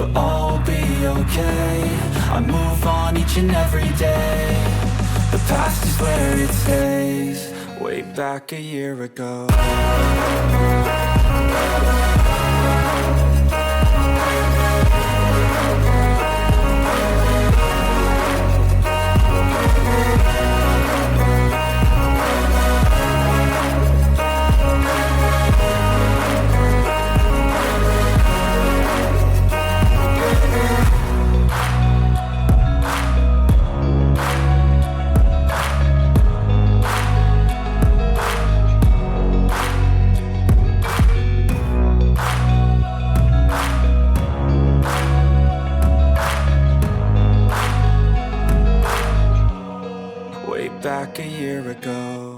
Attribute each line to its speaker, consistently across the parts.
Speaker 1: But will be okay. I move on each and every day. The past is where it stays, way back a year ago. Back a year ago.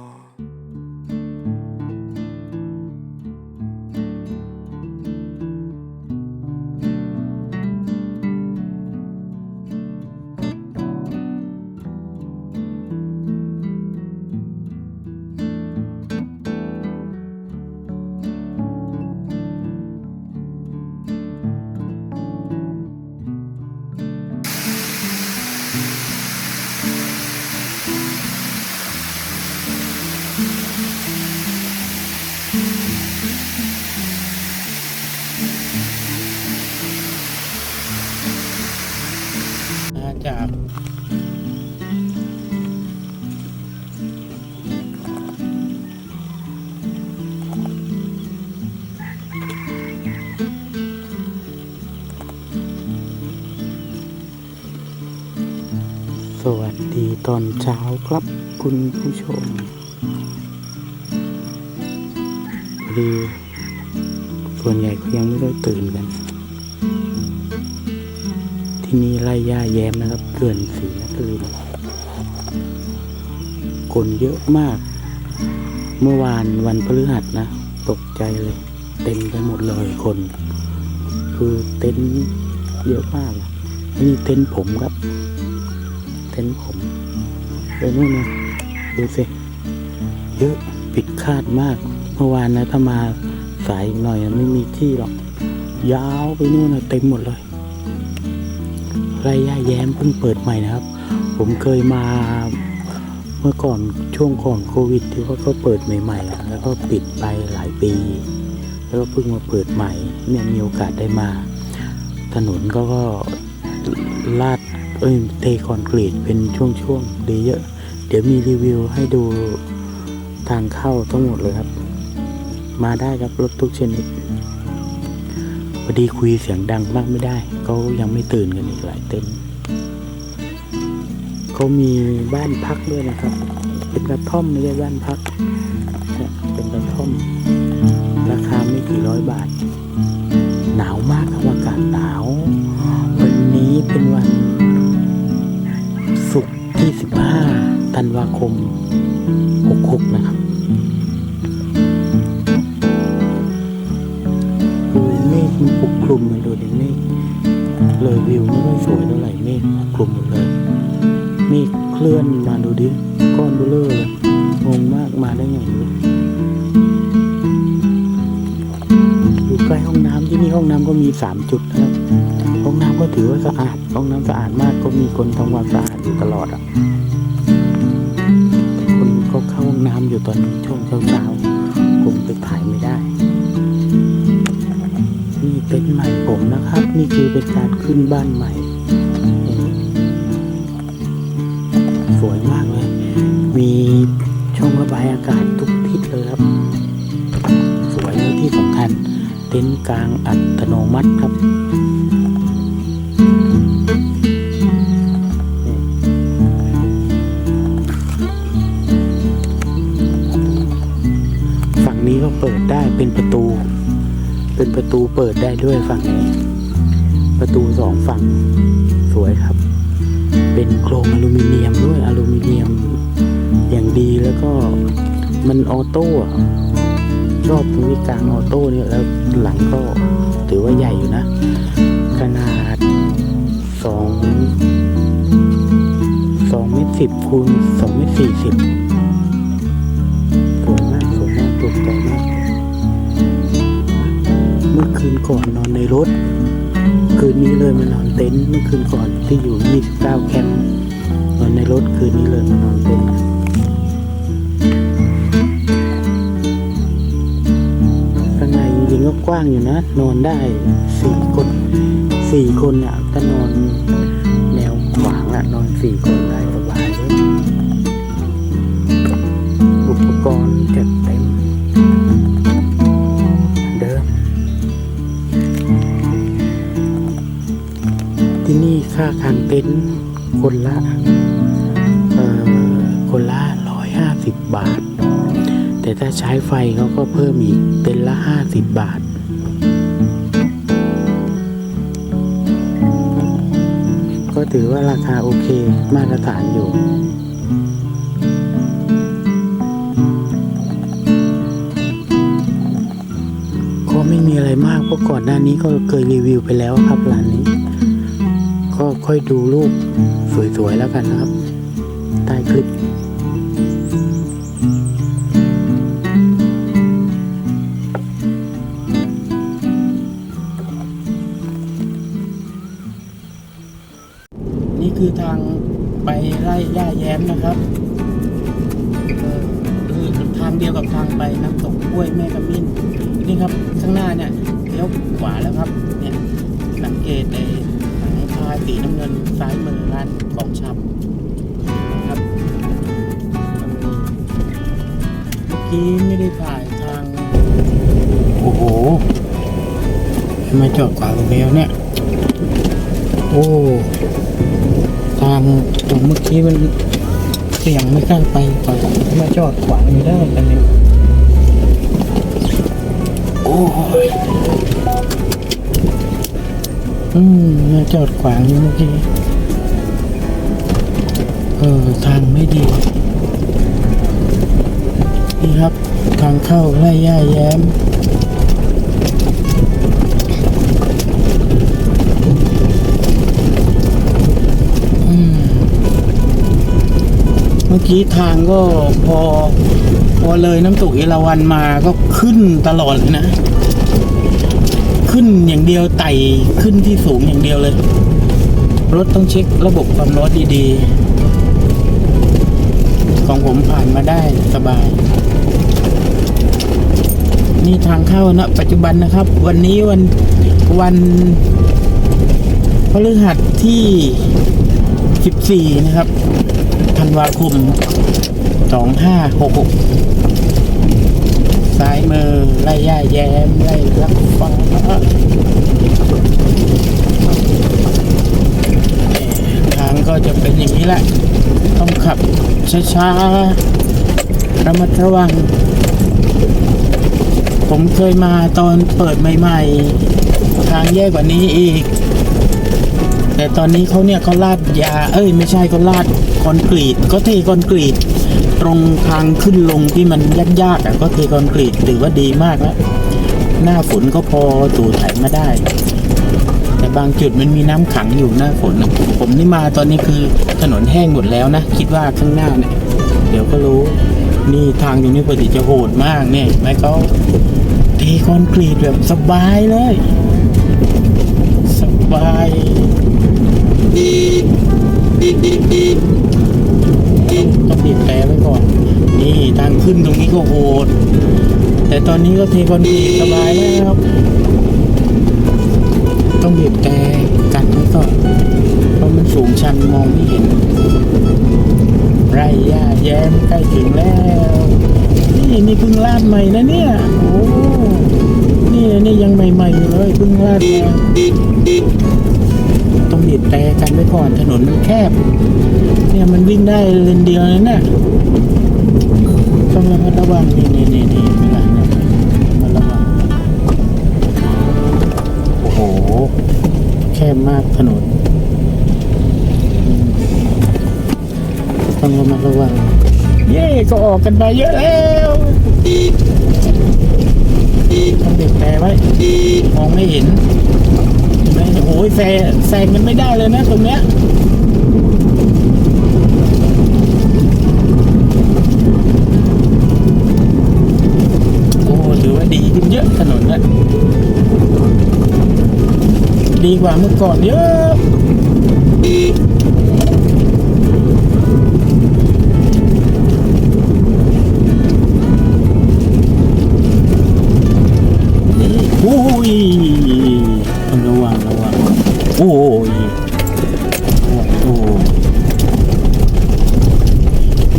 Speaker 2: ตอนเช้าครับคุณผู้ชมดีส่วนใหญ่เขายังไม่ได้ตื่นกัน ที่นี่ไร่ย่าแย้มนะครับเกลื่อนสีนครินคนเยอะมาก เมื่อวานวันพฤหัสนะ ตกใจเลย เต็มไปหมดเลยคน คือเต็นเยอะมากนี่เต็นผมครับ เต็นผม ไปนู่นนะดูสิเยอะผิดคาดมากเมื่อวานนะถ้ามาสายหน่อยไม่มีที่หรอก ยาวไปนู่นนะเต็มหมดเลยไรย่าแย้มเพิ่งเปิดใหม่นะครับ ผมเคยมาเมื่อก่อนช่วงก่อนโควิด ที่เขาก็เปิดใหม่ๆแล้วก็ปิดไปหลายปี แล้วก็เพิ่งมาเปิดใหม่เนี่ยมีโอกาสได้มา ถนนก็ก็ลาด เอ้ยเทคอนกรีตเป็นช่วงๆดีเยอะ เดี๋ยวมีรีวิวให้ดูทางเข้าทั้งหมดเลยครับ มาได้ครับรถทุกชนิดพอดีคุยเสียงดังมากไม่ได้เขายังไม่ตื่นกันอีกหลายเต้นเขามีบ้านพักด้วยนะครับ เป็นกระท่อมไม่ใช่บ้านพักเนี่ยเป็นกระท่อม ราคาไม่กี่ร้อยบาท หนาวมากครับอากาศหนาว วันนี้เป็นวัน 25ธันวาคม 66 นะครับดูเมฆมันปกคลุมมันดูดิเมฆเลยวิวไม่ค่อยสวยเท่าไหร่เมฆปกคลุมหมดเลยเมฆเคลื่อนมาดูดิก้อนเบลอเลยงงมากมาได้ไง ใกล้ห้องน้ำที่นี่ห้องน้ำก็มีสามจุดนะครับ ห้องน้ำก็ถือว่าสะอาด ห้องน้ำสะอาดมากก็มีคนทำความสะอาดอยู่ตลอดอะแต่คนเขาเข้าห้องน้ำอยู่ตอนช่วงเช้าๆคงไปถ่ายไม่ได้ นี่เต็นใหม่ผมนะครับ นี่คือเป็นการขึ้นบ้านใหม่ สวยมากเลย มีช่องระบายอากาศทุกทิศเลยครับ สวยเลยที่สำคัญ เต็นท์กลางอัตโนมัติครับฝั่งนี้ก็เปิดได้เป็นประตู เป็นประตูเปิดได้ด้วยฝั่งนี้ ประตูสองฝั่งสวยครับ เป็นโครงอลูมิเนียมด้วยอลูมิเนียมอย่างดีแล้วก็มันออโต้ อะชอบตรงที่กลางออโต้เนี่ยแล้วหลังก็ถือว่าใหญ่อยู่นะ ขนาดสองสองเมตรสิบคูณสองเมตรสี่สิบสวยมากสวยมากถูกใจมาก เมื่อคืนก่อนนอนในรถ คืนนี้เลยมานอนเต็นท์เมื่อคืนก่อนที่อยู่ 29 แคมป์นอนในรถคืนนี้เลยมานอนเต็นท์ ก็กว้างอยู่นะ นอนได้สี่คนสี่คนอะถ้านอนแนวขวางอะ นอนสี่คนได้สบายเลยอุปกรณ์จัดเต็มเดิม ที่นี่ค่าค้างเต็นท์คนละ เอ่อ คนละร้อยห้าสิบบาท แต่ถ้าใช้ไฟเขาก็เพิ่มอีกเต็นละห้าสิบบาท ก็ถือว่าราคาโอเคมาตรฐานอยู่ก็ไม่มีอะไรมากเพราะก่อนหน้านี้ก็เคยรีวิวไปแล้วครับร้านนี้ ก็ค่อยดูรูปสวยๆแล้วกันนะครับใต้คลิป คือทางไปไล่ย่าแย้มนะครับคือทางเดียวกับทางไปน้ำตกห้วยแม่กำมิ้นนี่ครับข้างหน้าเนี่ยเลี้ยวขวาแล้วครับเนี่ยสังเกตในหลังคาสีน้ำเงินซ้ายมือร้านของชำนะครับเมื่อกี้ไม่ได้ถ่ายทาง โอ้โหทำไมจอดขวาตรงนี้วเนี่ย โอ้ ทางตรงเมื่อกี้มันเสี่ยงไม่กล้าไปก่อนมาจอดขวางอยู่ได้กันเลยโอ้ยอืมมาจอดขวางอยู่เมื่อกี้เออทางไม่ดี นี่ครับ ทางเข้าไล่ย่าแย้ม อกี้ทางก็พอ พอเลยน้ำตกเอราวันมาก็ขึ้นตลอดเลยนะ ขึ้นอย่างเดียวไต่ขึ้นที่สูงอย่างเดียวเลย รถต้องเช็คระบบความร้อนดีๆ ของผมผ่านมาได้สบาย นี่ทางเข้านะปัจจุบันนะครับ วันนี้วันวันพฤหัสที่ 14 นะครับ ธันวาคม 2566 ซ้ายมือไล่ย่าแย้มไล่ลักฟ้าทางก็จะเป็นอย่างนี้แหละ ต้องขับช้าๆ ระมัดระวัง ผมเคยมาตอนเปิดใหม่ ๆ ทางแย่กว่านี้อีก แต่ตอนนี้เขาเนี่ยเขาลาดยา เอ้ย ไม่ใช่เขาลาดคอนกรีตก็เทคอนกรีต ตรงทางขึ้นลงที่มันยากๆอะก็เทคอนกรีตถือว่าดีมากแล้วหน้าฝนก็พอตู่ไถมาได้ แต่บางจุดมันมีน้ำขังอยู่หน้าฝนผมนี่มาตอนนี้คือถนนแห้งหมดแล้วนะ คิดว่าข้างหน้าเนี่ยเดี๋ยวก็รู้นี่ทางตรงนี้ปกติจะโหดมากเนี่ยไหมเขาเทคอนกรีตแบบสบายเลย สบาย ต้องบีบแต่ไว้ก่อน นี่ทางขึ้นตรงนี้ก็โหด แต่ตอนนี้ก็เทคอนกรีตสบายแล้วต้องบีบแต่กันไว้ก่อนเพราะมันสูงชันมองไม่เห็น ไรย่าแย้มใกล้ถึงแล้ว นี่นี่เพิ่งลาดใหม่นะเนี่ย โอ้นี่นี่ยังใหม่ๆอยู่เลยเพิ่งลาดมา แต่กันไว้ก่อนถนนมันแคบ เนี่ยมันวิ่งได้เลนเดียวนั่นน่ะต้องระมัดระวังนี่นี่นี่นี่เวลาเนี่ยระมัดระวังโอ้โห แคบมากถนน ต้องระมัดระวัง เย่ก็ออกกันไปเยอะแล้วต้องเด็กแต่ไว้มองไม่เห็น ยแซงแซงมันไม่ได้เลยนะตรงเนี้ยโอ้ถือว่าดีขึ้นเยอะถนนนะดีกว่าเมื่อก่อนเยอะ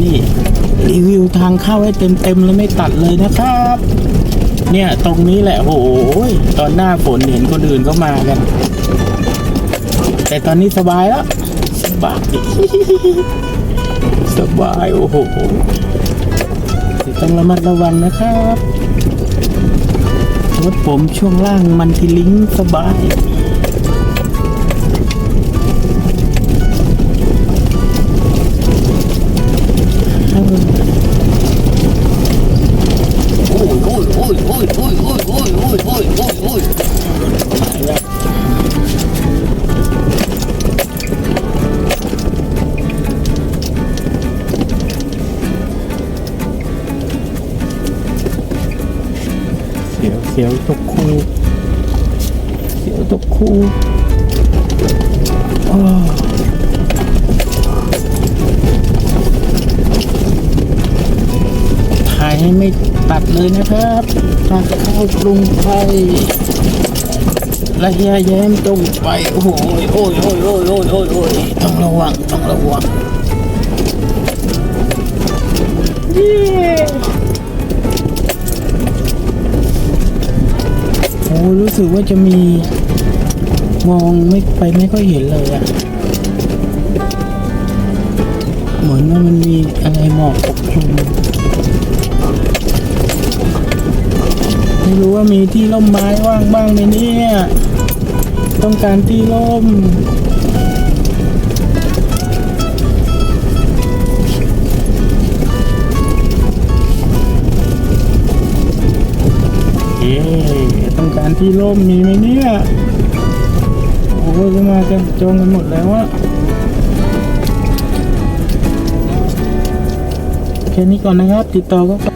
Speaker 2: นี่รีวิวทางเข้าให้เต็มๆเลยไม่ตัดเลยนะครับ เนี่ยตรงนี้แหละโอ้ยตอนหน้าฝนเห็นคนอื่นก็มากัน แต่ตอนนี้สบายแล้วสบายสบายโอ้โหต้องระมัดระวังนะครับรถผมช่วงล่างมันทีลิงสบาย ไม่ตัดเลยนะครับทางเข้ากรุงไทยระยะแย้มตรงไป โอ้โหโอ้ยโอ้ยโอ้ยโอ้ยโอ้ยโอ้ยต้องระวัง ต้องระวังเย้โอ้รู้สึกว่าจะมี มองไม่ไปไม่ค่อยเห็นเลยอะเหมือนว่ามันมีอะไรหมอกปกคลุม ไม่รู้ว่ามีที่ร่มไม้ว่างบ้างไหมเนี่ย ต้องการที่ร่มเอ๊ต้องการที่ร่มมีไหมเนี่ยโอ้โหจะมากันจองกันหมดแล้วอะแค่นี้ก่อนนะครับ ติดต่อก็